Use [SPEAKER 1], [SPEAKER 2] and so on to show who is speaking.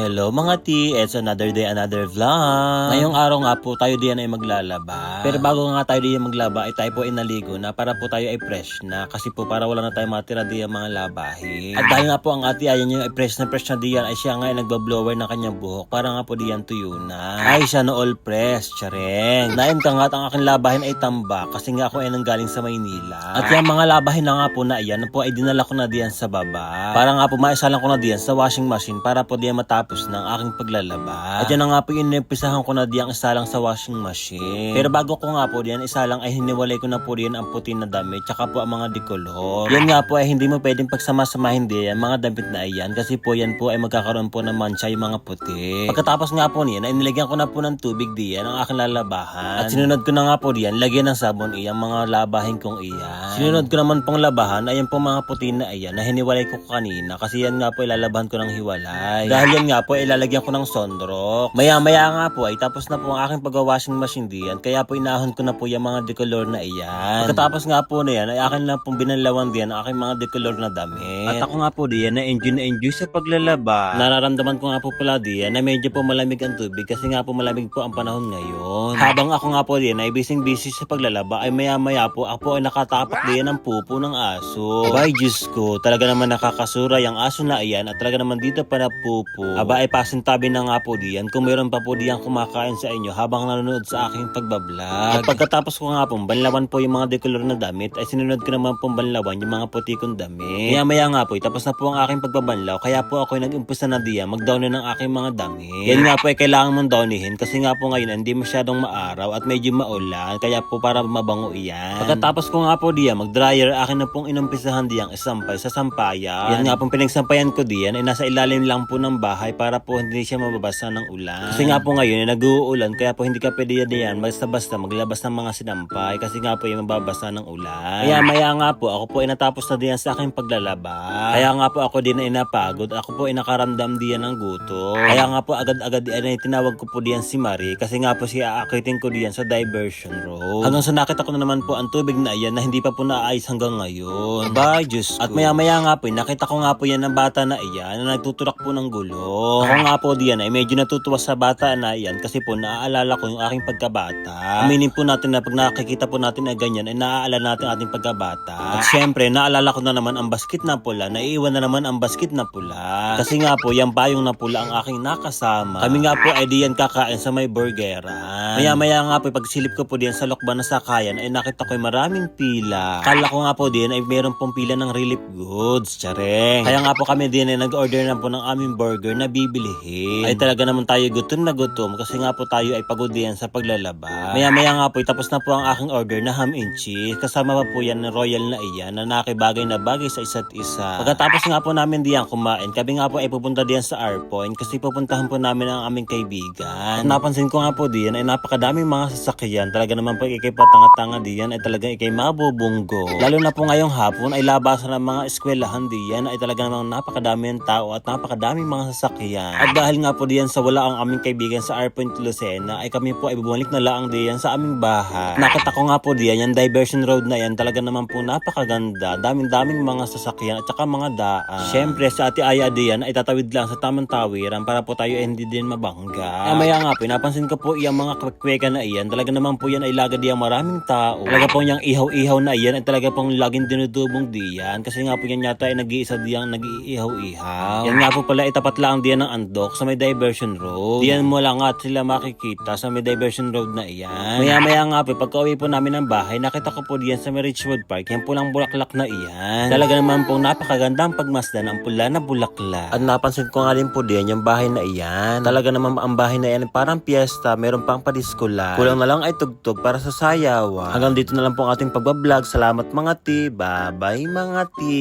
[SPEAKER 1] Hello mga ti, it's another day, another vlog. Ngayong araw nga po tayo diyan ay maglalaba. Pero bago nga tayo diyan maglaba ay tayo po ay naligo na para po tayo ay fresh na kasi po para wala na tayo matira diyan mga labahin. At dahil nga po ang ati ayan yung ay fresh na fresh na diyan ay siya nga ay nagbablower ng kanyang buhok para nga po diyan tuyo na. Ay siya no all fresh, chareng. Naim ka nga ang aking labahin ay tamba kasi nga ako ay nanggaling sa Maynila. At yung mga labahin na nga po na iyan po ay dinala ko na diyan sa baba. Para nga po maisalang ko na diyan sa washing machine para po diyan matapos ng aking paglalaba. At yan na nga po inumpisahan ko na diyan isalang sa washing machine. Pero bago ko nga po diyan isalang ay hiniwalay ko na po diyan ang puti na damit tsaka po ang mga decolor. Yan nga po ay hindi mo pwedeng pagsama-samahin diyan mga damit na iyan kasi po yan po ay magkakaroon po ng mancha yung mga puti. Pagkatapos nga po niyan ay nilagyan ko na po ng tubig diyan ang aking lalabahan. At sinunod ko na nga po diyan lagyan ng sabon iyang mga labahin kong iyan. Sinunod ko naman pong labahan ay yung pong mga puti na iyan na hiniwalay ko kanina kasi yan nga po ilalabahan ko ng hiwalay. Dahil yan nga po ilalagyan ko ng sondrok. Maya maya nga po ay tapos na po ang aking pag-washing machine diyan kaya po inahon ko na po yung mga decolor na iyan. Pagkatapos nga po na yan ay akin lang pong binalawan diyan ang aking mga decolor na damit. At ako nga po diyan na enjoy na enjoy sa paglalaba. Nararamdaman ko nga po pala diyan na medyo po malamig ang tubig kasi nga po malamig po ang panahon ngayon. Habang ako nga po diyan ay busy busy sa paglalaba ay maya maya po ako ay nakatapak diyan ng pupo ng aso. Abay Diyos ko, talaga naman nakakasura yung aso na iyan at talaga naman dito pa na pupo. Aba ay pasintabi na nga po diyan kung meron pa po diyan kumakain sa inyo habang nanonood sa aking pagbablog. At pagkatapos ko nga pong banlawan po yung mga decolor na damit ay sinunod ko naman pong banlawan yung mga puti kong damit. Maya maya nga po, tapos na po ang aking pagbabanlaw kaya po ako ay nag-umpisa na diyan mag-down ng aking mga damit. Yan nga po ay kailangan mong downihin kasi nga po ngayon hindi masyadong maaraw at medyo maulan kaya po para mabango iyan. Pagkatapos ko nga po diyan mag-dryer akin na pong inumpisahan diyan isampay sa sampayan. Yan nga pong pinagsampayan ko diyan ay nasa ilalim lang po ng bahay para po hindi siya mababasa ng ulan. Kasi nga po ngayon ay nag-uulan kaya po hindi ka pwede diyan basta-basta maglabas ng mga sinampay kasi nga po ay mababasa ng ulan. Kaya maya nga po ako po ay natapos na diyan sa aking paglalaba. Kaya nga po ako din ay napagod. Ako po ay nakaramdam diyan ng gutom. Kaya nga po agad-agad ay tinawag ko po diyan si Marie kasi nga po siya aakitin ko diyan sa diversion road. Hanggang sa nakita ko na naman po ang tubig na iyan na hindi pa po naayos hanggang ngayon. Aba, Diyos ko. At maya maya nga po, nakita ko nga po yan ng bata na iyan na nagtuturak po ng gulo. Ako nga po diyan ay medyo natutuwa sa bata na iyan kasi po naaalala ko yung aking pagkabata. Aminin po natin na pag nakikita po natin na ganyan ay naaalala natin ating pagkabata. At syempre, naalala ko na naman ang basket na pula. Naiiwan na naman ang basket na pula. Kasi nga po, yung payong na pula ang aking nakasama. Kami nga po ay diyan kakain sa may burgeran. Maya maya nga po, pagsilip ko po diyan sa lokban na sakayan ay nakita ko maraming pila. Kala ko nga po diyan ay meron pong pila ng relief goods. Tsareng. Kaya nga po kami din ay nag-order na po ng aming burger na bibilihin. Ay talaga naman tayo gutom na gutom kasi nga po tayo ay pagod diyan sa paglalaba. Maya maya nga po, tapos na po ang aking order na ham and cheese. Kasama pa po yan ng royal na iyan na nakibagay na bagay sa isa't isa. Pagkatapos nga po namin diyan kumain, kami nga po ay pupunta diyan sa R-Point kasi pupuntahan po namin ang aming kaibigan. At napansin ko nga po diyan ay napakadaming mga sasakyan. Talaga naman po ikay patanga-tanga diyan ay talagang ikay mabubunggo. Lalo na po ngayong hapon ay labasan ng mga eskwelahan diyan ay talaga namang napakadami ng tao at napakadaming mga sasakyan. At dahil nga po diyan sa wala ang aming kaibigan sa R-Point Lucena ay kami po ay bumalik na laang diyan sa aming bahay. Nakita ko nga po diyan yung diversion road na yan talaga naman po napakaganda. Daming-daming mga sasakyan at saka mga daan. Siyempre sa ati Aya diyan ay tatawid lang sa tamang tawiran para po tayo ay hindi din mabangga. Kaya maya nga po, napansin ko po iyang mga kweka na iyan. Talaga naman po yan ay lagad diyang maraming tao. Talaga po yung ihaw-ihaw na iyan ay talaga pong laging dinudubong diyan. Kasi nga po yan yata ay nag-iisa diyang nag-iihaw-ihaw. Yan nga po pala itapat lang diyan ng andok sa may diversion road. Diyan mo lang nga sila makikita sa may diversion road na iyan. Maya maya nga po, pagka po namin ng bahay, nakita ko po diyan sa may Richwood Park, yan pulang bulaklak na iyan. Talaga naman pong napakagandang pagmasdan ang pula na bulaklak. At napansin ko nga rin po diyan yung bahay na iyan. Talaga naman ang bahay na iyan parang piyesta, meron pang padiskulan. Kulang na lang ay tugtog para sa sayawan. Hanggang dito na lang po ang ating pagbablog. Salamat mga ti. Bye-bye mga ti.